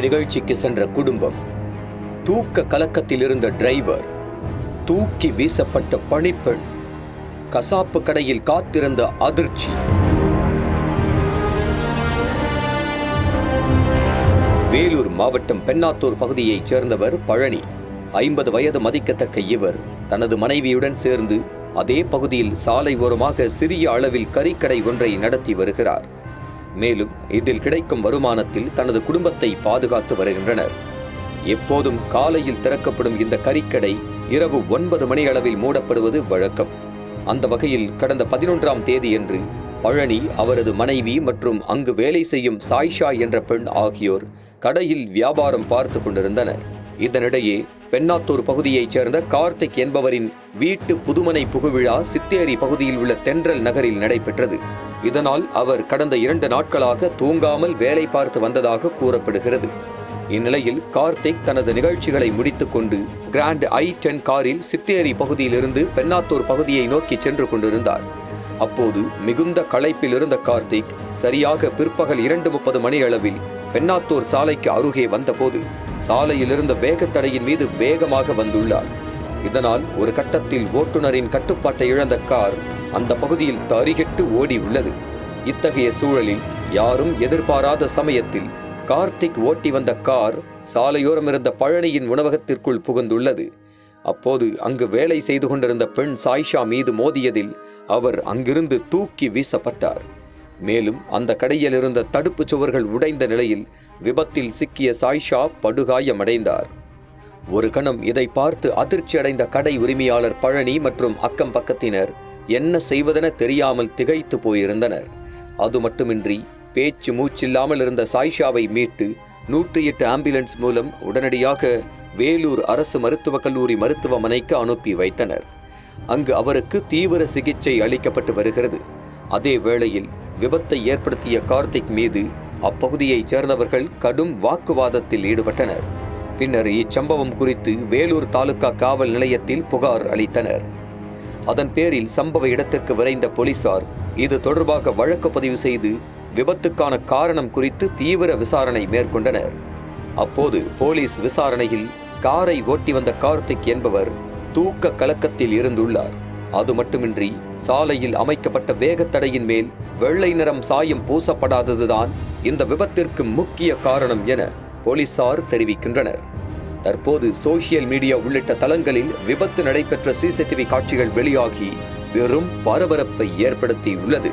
நிகழ்ச்சிக்கு சென்ற குடும்பம் தூக்க கலக்கத்தில் இருந்த டிரைவர் தூக்கி வீசப்பட்ட பணிப்பெண் கசாப்பு கடையில் காத்திருந்த அதிர்ச்சி. வேலூர் மாவட்டம் பெண்ணாத்தூர் பகுதியைச் சேர்ந்தவர் பழனி. ஐம்பது வயது மதிக்கத்தக்க இவர் தனது மனைவியுடன் சேர்ந்து அதே பகுதியில் சாலை ஓரமாக சிறிய அளவில் கறிக்கடை ஒன்றை நடத்தி வருகிறார். மேலும் இதில் கிடைக்கும் வருமானத்தில் தனது குடும்பத்தை பாதுகாத்து வருகின்றனர். எப்போதும் காலையில் திறக்கப்படும் இந்த கறிக்கடை இரவு ஒன்பது மணி அளவில் மூடப்படுவது வழக்கம். அந்த வகையில் கடந்த பதினொன்றாம் தேதியன்று பழனி அவரது மனைவி மற்றும் அங்கு வேலை செய்யும் சாய்ஷா என்ற பெண் ஆகியோர் கடையில் வியாபாரம் பார்த்து கொண்டிருந்தனர். இதனிடையே பெண்ணாத்தூர் பகுதியைச் சேர்ந்த கார்த்திக் என்பவரின் வீட்டு புதுமனை புகுவிழா சித்தேரி பகுதியில் உள்ள தென்றல் நகரில் நடைபெற்றது. இதனால் அவர் கடந்த இரண்டு நாட்களாக தூங்காமல் வேலை பார்த்து வந்ததாக கூறப்படுகிறது. இந்நிலையில் கார்த்திக் தனது நிகழ்ச்சிகளை முடித்துக்கொண்டு கிராண்ட் ஐ டென் காரில் சித்தேரி பகுதியிலிருந்து பெண்ணாத்தூர் பகுதியை நோக்கி சென்று கொண்டிருந்தார். அப்போது மிகுந்த களைப்பில் இருந்த கார்த்திக் சரியாக பிற்பகல் இரண்டு முப்பது மணி அளவில் பெண்ணாத்தூர் சாலைக்கு அருகே வந்தபோது சாலையில் இருந்த வேகத்தடையின் மீது வேகமாக வந்துள்ளார். இதனால் ஒரு கட்டத்தில் ஓட்டுநரின் கட்டுப்பாட்டை இழந்த கார் அந்த பகுதியில் தறிகெட்டு ஓடி உள்ளது. இத்தகைய சூழலில் யாரும் எதிர்பாராத சமயத்தில் கார்த்திக் ஓட்டி வந்த கார் சாலையோரம் இருந்த பழனியின் உணவகத்திற்குள் புகுந்துள்ளது. அப்போது அங்கு வேலை செய்து கொண்டிருந்த பெண் சாய்ஷா மீது மோதியதில் அவர் அங்கிருந்து தூக்கி வீசப்பட்டார். மேலும் அந்த கடையில் இருந்த தடுப்புச் சுவர்கள் உடைந்த நிலையில் விபத்தில் சிக்கிய சாய்ஷா படுகாயமடைந்தார். ஒரு கணம் இதை பார்த்து அதிர்ச்சி அடைந்த கடை உரிமையாளர் பழனி மற்றும் அக்கம் பக்கத்தினர் என்ன செய்வதென தெரியாமல் திகைத்து போயிருந்தனர். அது மட்டுமின்றி பேச்சு மூச்சில்லாமல் இருந்த சாய்ஷாவை மீட்டு நூற்றி எட்டு ஆம்புலன்ஸ் மூலம் உடனடியாக வேலூர் அரசு மருத்துவக் கல்லூரி மருத்துவமனைக்கு அனுப்பி வைத்தனர். அங்கு அவருக்கு தீவிர சிகிச்சை அளிக்கப்பட்டு வருகிறது. அதே வேளையில் விபத்தை ஏற்படுத்திய கார்த்திக் மீது அப்பகுதியைச் சேர்ந்தவர்கள் கடும் வாக்குவாதத்தில் ஈடுபட்டனர். பின்னர் இச்சம்பவம் குறித்து வேலூர் தாலுகா காவல் நிலையத்தில் புகார் அளித்தனர். அதன் பேரில் சம்பவ இடத்திற்கு விரைந்த போலீசார் இது தொடர்பாக வழக்கு பதிவு செய்து விபத்துக்கான காரணம் குறித்து தீவிர விசாரணை மேற்கொண்டனர். அப்போது போலீஸ் விசாரணையில் காரை ஓட்டி வந்த கார்த்திக் என்பவர் தூக்க கலக்கத்தில் இருந்துள்ளார். அது மட்டுமின்றி சாலையில் அமைக்கப்பட்ட வேகத்தடையின் மேல் வெள்ளை நிறம் சாயம் பூசப்படாததுதான் இந்த விபத்திற்கு முக்கிய காரணம் என போலீசார் தெரிவிக்கின்றனர். தற்போது சோசியல் மீடியா உள்ளிட்ட தளங்களில் விபத்து நடைபெற்ற சிசிடிவி காட்சிகள் வெளியாகி பெரும் பரபரப்பை ஏற்படுத்தியுள்ளது.